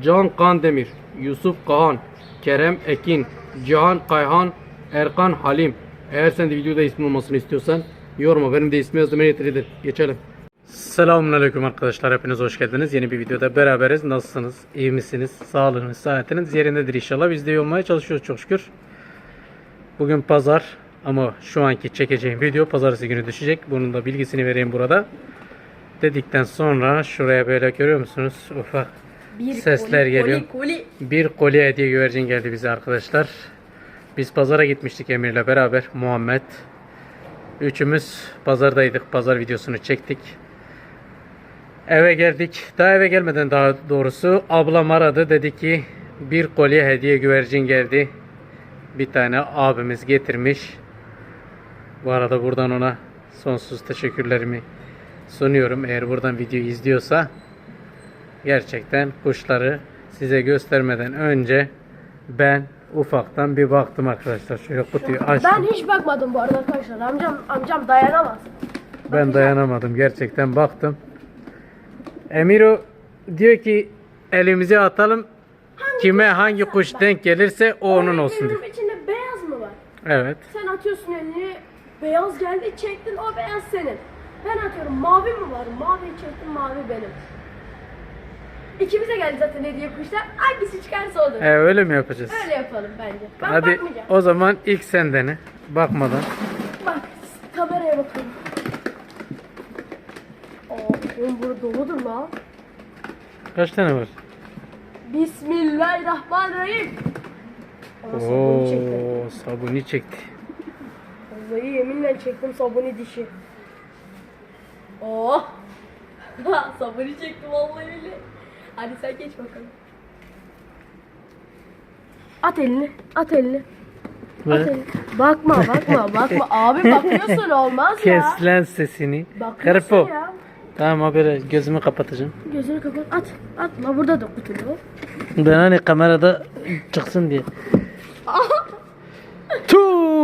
Can Kandemir, Yusuf Kahan, Kerem Ekin, Cihan Kayhan, Erkan Halim. Eğer sen de videoda ismin olmasını istiyorsan yoruma benim de ismi yazdım yeterlidir. Geçelim. Selamünaleyküm arkadaşlar. Hepiniz hoş geldiniz. Yeni bir videoda beraberiz. Nasılsınız? İyi misiniz? Sağlığınız, sıhhatiniz yerindedir inşallah. Biz de iyi olmaya çalışıyoruz çok şükür. Bugün pazar ama şu anki çekeceğim video pazartesi günü düşecek. Bunun da bilgisini vereyim burada. Dedikten sonra şuraya böyle görüyor musunuz? Ufak Bir Sesler koli, geliyor. Koli, koli. bir kolye hediye güvercin geldi bize arkadaşlar. Biz pazara gitmiştik Emir'le beraber. Muhammed. Üçümüz pazardaydık. Pazar videosunu çektik. Eve geldik. Daha eve gelmeden daha doğrusu ablam aradı. Dedi ki bir kolye hediye güvercin geldi. Bir tane abimiz getirmiş. Bu arada buradan ona sonsuz teşekkürlerimi sunuyorum. Eğer buradan videoyu izliyorsa gerçekten kuşları size göstermeden önce ben ufaktan bir baktım arkadaşlar. Şöyle kutuyu açtım. Ben hiç bakmadım bu arada arkadaşlar. Amcam amcam dayanamaz. Ben dayanamadım. Gerçekten baktım. Emiro diyor ki elimize atalım. Kime hangi kuş denk gelirse o onun olsun diyor. İçinde beyaz mı var? Evet. Sen atıyorsun elini. Beyaz geldi çektin o beyaz senin. Ben atıyorum mavi mi var? Mavi çektim mavi benim. İkimize geldi zaten hediye kuşlar. Hangisi çıkarsa odur. E, öyle mi yapacağız? Öyle yapalım bence. Ben Hadi bakmayacağım. o zaman ilk sen dene. Bakmadan. Bak kameraya bakalım. Aa, oğlum burada doludur lan. Kaç tane var? Bismillahirrahmanirrahim. Aa, sabunu çektim. Oo, sabuni çekti. Vallahi yeminle çektim sabuni dişi. Oh. sabuni çektim vallahi öyle. Hadi sen geç bakalım. At elini, at elini. At elini. Bakma, bakma, bakma. Abi bakıyorsun olmaz ya. kes lan sesini. Bakıyorsun ya. Tamam abi gözümü kapatacağım. Gözünü kapat. At. At. La burada da kutulu. Ben hani kamerada çıksın diye.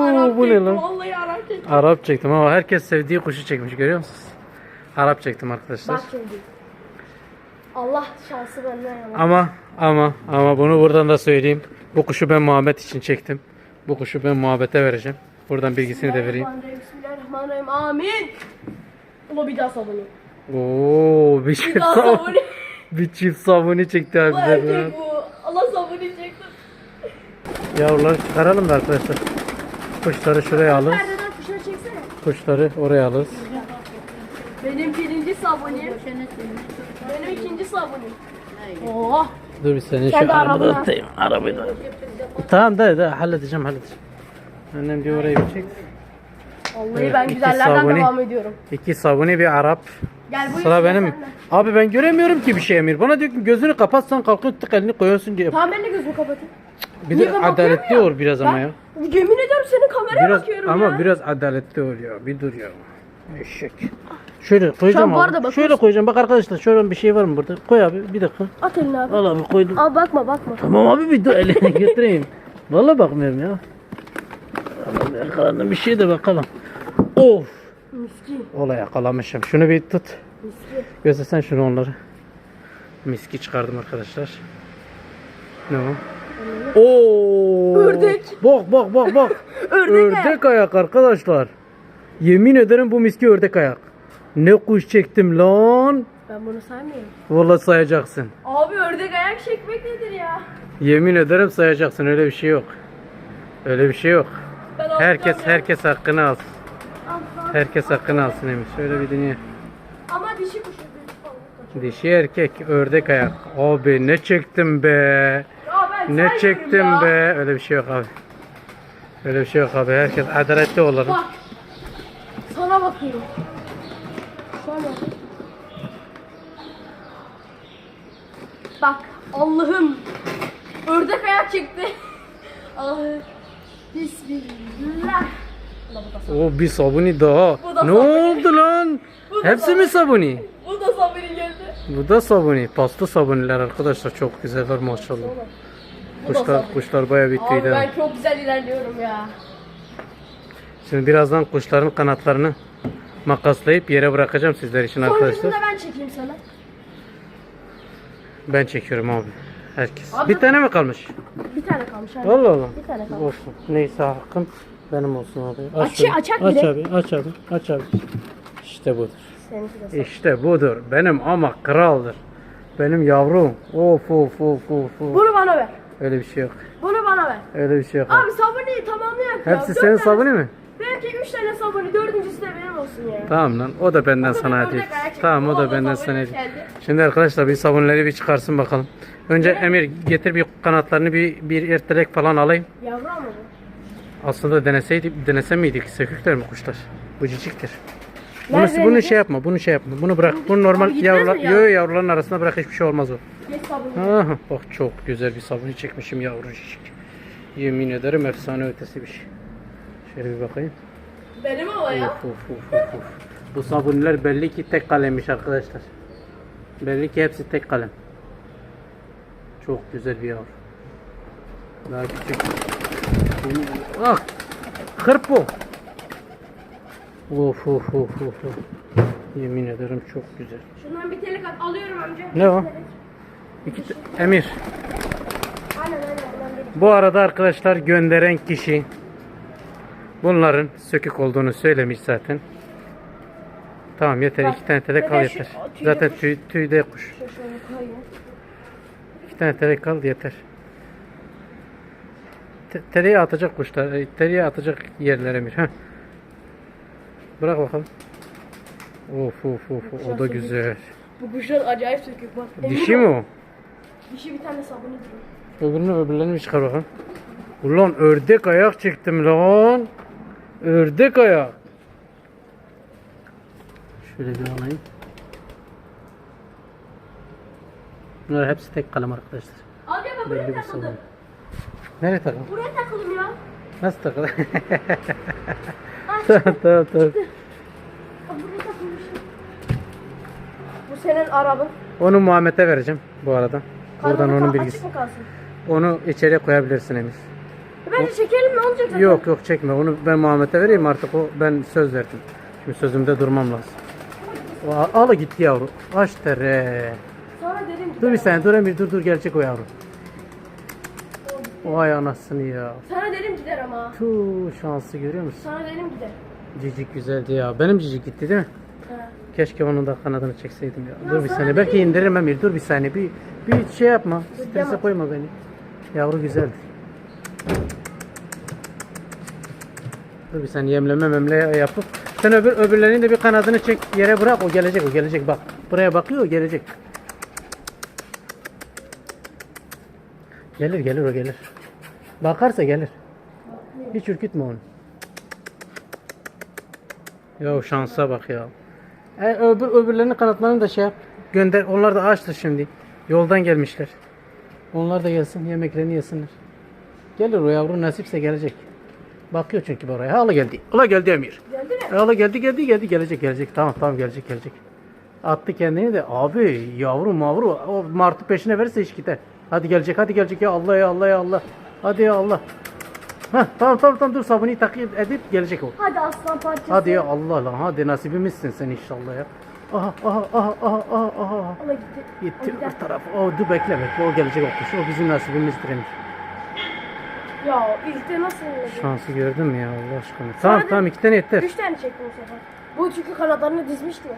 Arap bu ne lan? Vallahi Arap çektim. Arap çektim ama herkes sevdiği kuşu çekmiş görüyor musunuz? Arap çektim arkadaşlar. Bak şimdi. Allah şansı benden yana. Ama ama ama bunu buradan da söyleyeyim. Bu kuşu ben Muhammed için çektim. Bu kuşu ben Muhammed'e vereceğim. Buradan bilgisini de vereyim. Bismillahirrahmanirrahim. Amin. Ula bir daha sabunu. Oo bir çift sabun. sabunu. bir çift sabuni çekti abi. Bu erkek bu. Allah sabunu çektim. Yavruları çıkaralım da arkadaşlar. Kuşları şuraya alırız. Perdeden kuşları çeksene. Kuşları oraya alırız. Benim birinci sabunim. Oh. Dur bir saniye Kendi şu arabada arabana. atayım. Arabayı da. Tamam da da halledeceğim halledeceğim. Annem diyor orayı bir çek. Vallahi Evet, ben iki güzellerden sabuni. devam ediyorum. İki sabuni bir Arap. Gel bu Sıra benim. senden. Abi ben göremiyorum ki bir şey Emir. Bana diyor ki gözünü kapatsan kalkıyorsun tık elini koyuyorsun diye. Tamam ben de gözümü kapatayım. Bir Niye de ben adaletli ya? ol biraz ama Ben ya. Yemin ediyorum senin kameraya Biraz bakıyorum ama ya. biraz adaletli ol ya. Bir dur ya. Eşek. Şöyle koyacağım bu abi. bakıyorsun. Şöyle koyacağım. Bak arkadaşlar şöyle bir şey var mı burada? Koy abi bir dakika. At elini abi. Al abi koydum. Al bakma bakma. Tamam abi bir dur elini götüreyim. Vallahi bakmıyorum ya. Allah'ım yakalandım bir şey de bakalım. Of. Miskin. Olay yakalamışım. Şunu bir tut. Miskin. Göstersen şunu onları. Miski çıkardım arkadaşlar. Ne o? Oo! Ördek. Bak bak bak bak. Ördek ayak arkadaşlar. Yemin ederim bu miski ördek ayak. Ne kuş çektim lan. Ben bunu saymıyorum. Vallahi sayacaksın. Abi ördek ayak çekmek nedir ya? Yemin ederim sayacaksın. Öyle bir şey yok. Öyle bir şey yok. Ben Herkes herkes hakkını alsın. Allah. Herkes hakkını alsın Emir. Şöyle bir dinle. Ama dişi kuşu. Dişi erkek ördek ayak. Abi ne çektim be. Ya Ne çektim ya. be. Öyle bir şey yok abi. Öyle bir şey yok abi. Herkes adaletli olarak. Bak. Sana bakıyorum. Şöyle. Bak Allah'ım. Ördek ayak çıktı. Allah'ım. Bismillah. O bir sabuni daha. Bu da Ne sabuni. oldu lan? Bu da Hepsi mi sabuni? Bu da sabiri geldi. Bu da sabuni. Pasta sabuniler arkadaşlar çok güzeller maşallah. Bu Kuşlar sabuni. kuşlar bayağı Abi bittiydi. ha. ben çok güzel ilerliyorum ya. Şimdi birazdan kuşların kanatlarını makaslayıp yere bırakacağım sizler için arkadaşlar. Sonrasında ben çekeyim sana. Ben çekiyorum abi. herkes. Abi- Bir tane mi kalmış? Bir tane kalmış. Hani. Allah Allah. Bir tane kalmış. Olsun. Neyse hakkım benim olsun abi. Aç- şöyle. açak aç bile. abi, aç abi, aç abi. İşte budur. Seninki de sağ. İşte budur. Benim ama kraldır. Benim yavrum. Of of of of. of. Bunu bana ver. Öyle bir şey yok. Bunu bana ver. Öyle bir şey yok. Abi sabuni tamamlayak ya. Hepsi Dört senin tane- sabuni mi? Benimki 3 tane sabuni, dördüncüsü de benim olsun ya. Tamam lan. O da benden O da sana bir hediye. örnek Tamam o da da benden sabuni sana hediye. geldi. Şimdi arkadaşlar bir sabunları bir çıkarsın bakalım. Önce Emir getir bir kanatlarını bir bir ertelek falan alayım. Yavru ama bu. Aslında deneseydik, denese miydik? Sökükler mi kuşlar? Bu ciciktir. Bunu, Nerede bunu şey yapma, bunu şey yapma. Bunu bırak. Bunu normal gitmez yavrular, mi ya? yo, yavruların arasına bırak hiçbir şey olmaz o. Geç sabuni. Aha, bak çok güzel bir sabunu çekmişim yavru cicik. Yemin ederim efsane ötesi bir şey. Şöyle bir bakayım. Benim ama ya. Of, of, of, of, of. Bu sabunlar belli ki tek kalemmiş arkadaşlar. Belli ki hepsi tek kalem. Çok güzel bir yavru. Daha küçük. Ah! Kırp bu. Of of of of. Yemin ederim çok güzel. Şundan bir telik at. Alıyorum amca. Ne o? İki Emir. Aynen aynen. Bu arada arkadaşlar gönderen kişi bunların sökük olduğunu söylemiş zaten. Tamam yeter Bak, iki tane telek al zaten şu- yeter. tüyde Zaten kuş. tüy, tüyde kuş. İki tane telek al yeter. Te teleğe atacak kuşlar. e, Teleğe atacak yerlere bir. Heh. Bırak bakalım. Of of of o da sökük. güzel. Bu kuşlar acayip sökük bak. Dişi mi o? Dişi bir tane sabuni duruyor. Öbürünü öbürlerini çıkar bakalım. Ulan ördek ayak çektim lan. Ördek ayak. Şöyle bir alayım. Bunlar hepsi tek kalem arkadaşlar. Gel bak buraya Belli bir takıldım. sabun. Nereye takalım? Buraya takıldım ya. Nasıl takalım? Ah, tamam tamam tamam. Buraya takılmışım. Bu senin arabın. Onu Muhammed'e vereceğim bu arada. Buradan onun kal- bilgisi. Açık mı kalsın? Onu içeriye koyabilirsin Emir. Bence çekelim ne olacak zaten? Yok yok çekme. Onu ben Muhammed'e vereyim artık o ben söz verdim. Şimdi sözümde durmam lazım. O, Al gitti yavru. Aç tere. Sonra dedim ki. Dur bir saniye dur Emir dur dur gelecek o yavru. Vay anasını ya. Sana dedim gider ama. Tuh şansı görüyor musun? Sana dedim gider. Cicik güzeldi ya. Benim cicik gitti değil mi? He. Keşke onun da kanadını çekseydim ya. Ya dur bir saniye. Belki indiririm Emir. Dur bir saniye. Bir bir şey yapma. Strese koyma beni. Yavru güzeldi. Dur bir saniye yemleme memle yapıp sen öbür öbürlerinin de bir kanadını çek yere bırak o gelecek o gelecek bak. Buraya bakıyor o gelecek. Gelir gelir o gelir. Bakarsa gelir. Hiç ürkütme onu. Ya şansa bak ya. E, öbür öbürlerinin kanatlarını da şey yap. Gönder. Onlar da açtır şimdi. Yoldan gelmişler. Onlar da gelsin yemeklerini yesinler. Gelir o yavru nasipse gelecek. Bakıyor çünkü buraya. Hala geldi. Hala geldi Emir. Geldi mi? Hala geldi geldi geldi gelecek gelecek. Tamam tamam gelecek gelecek. Attı kendini de abi yavru mavru o martı peşine verirse iş gider. Hadi gelecek hadi gelecek ya Allah ya Allah ya Allah. Hadi ya Allah. Heh, tamam tamam tamam dur sabunu takip edip gelecek o. Hadi aslan parçası. Hadi ya Allah lan hadi nasibimizsin sen inşallah ya. Aha aha aha aha aha aha. Ona gitti. Gitti O öbür tarafa. O dur bekle bekle o gelecek o kuş. O bizim nasibimizdir Emir. Ya ilkte nasıl öyle? Şansı gördün mü ya Allah aşkına. Tamam Hadi. tamam iki tane yeter. Üç tane çektim bu sefer. Bu çünkü kanatlarını dizmişti.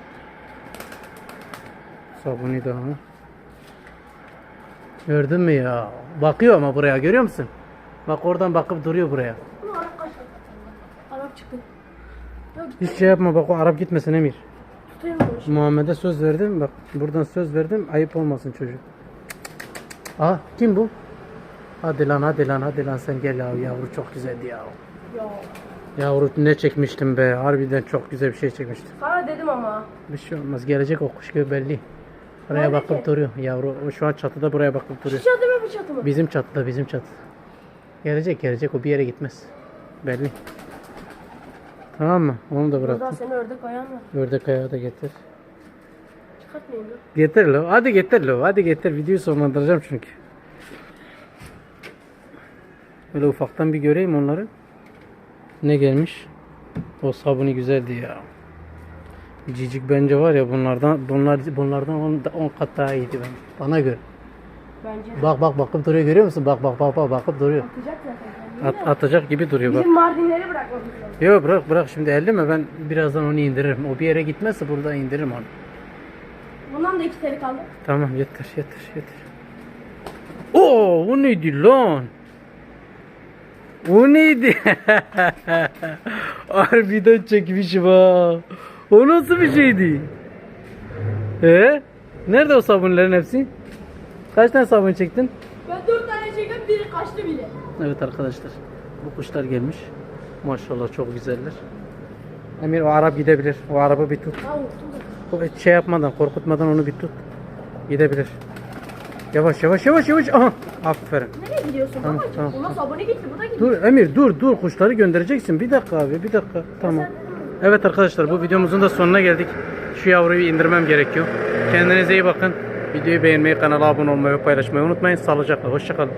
Sabuni daha. Gördün mü ya? Bakıyor ama buraya görüyor musun? Bak oradan bakıp duruyor buraya. Bunu Arap kaçtı. Arap çıktı. Hiç şey yapma bak o Arap gitmesin Emir. tutayım bunu. Muhammed'e söz verdim bak buradan söz verdim ayıp olmasın çocuk. Aa kim bu? Hadi lan hadi lan hadi lan sen gel ya yavru çok güzeldi ya. Ya. Yavru ne çekmiştim be harbiden çok güzel bir şey çekmiştim. Sana dedim ama. Bir şey olmaz gelecek o kuş gibi belli. Buraya Nerede bakıp ki? duruyor yavru o şu an çatıda buraya bakıp Şu duruyor. çatı mı bu çatı mı? Bizim çatıda bizim çatıda. Gelecek gelecek o bir yere gitmez. Belli. Tamam mı? Onu da Burada bıraktım. seni ördek ayağın var. Ördek ayağı da getir. Çıkartmayayım ya. Getir lo. Hadi getir lo. Hadi getir. Videoyu sonlandıracağım çünkü. Böyle ufaktan bir göreyim onları. Ne gelmiş? O sabuni güzeldi ya. Cicik bence var ya bunlardan bunlar bunlardan 10 kat daha iyiydi ben. Bana göre. Bence. Bak bak bakıp duruyor görüyor musun? Bak bak bak bak bakıp duruyor. Atacak zaten. At, atacak gibi duruyor bak. Bizim Mardinleri bırakmamız lazım. Yok bırak bırak şimdi elleme ben birazdan onu indiririm. O bir yere gitmezse burada indiririm onu. Bundan da iki tane kaldı. Tamam yeter yeter yeter. Oo o neydi lan? O neydi? Harbiden çekmişim ha. O nasıl bir şeydi? Ee? Nerede o sabunların hepsi? Kaç tane sabun çektin? Ben dört tane çektim biri kaçtı bile. Evet arkadaşlar. Bu kuşlar gelmiş. Maşallah çok güzeller. Emir o Arap gidebilir. O araba bir tut. Şey yapmadan, korkutmadan onu bir tut. Gidebilir. Yavaş yavaş yavaş yavaş. Aha. Aferin. Nereye gidiyorsun Tamam, babacığım? tamam, Bundan abone gitti bu da gidiyor. Dur Emir dur dur kuşları göndereceksin. Bir dakika abi bir dakika. Tamam. Evet arkadaşlar bu videomuzun da sonuna geldik. Şu yavruyu indirmem gerekiyor. Kendinize iyi bakın. Videoyu beğenmeyi, kanala abone olmayı ve paylaşmayı unutmayın. Sağlıcakla. Hoşçakalın.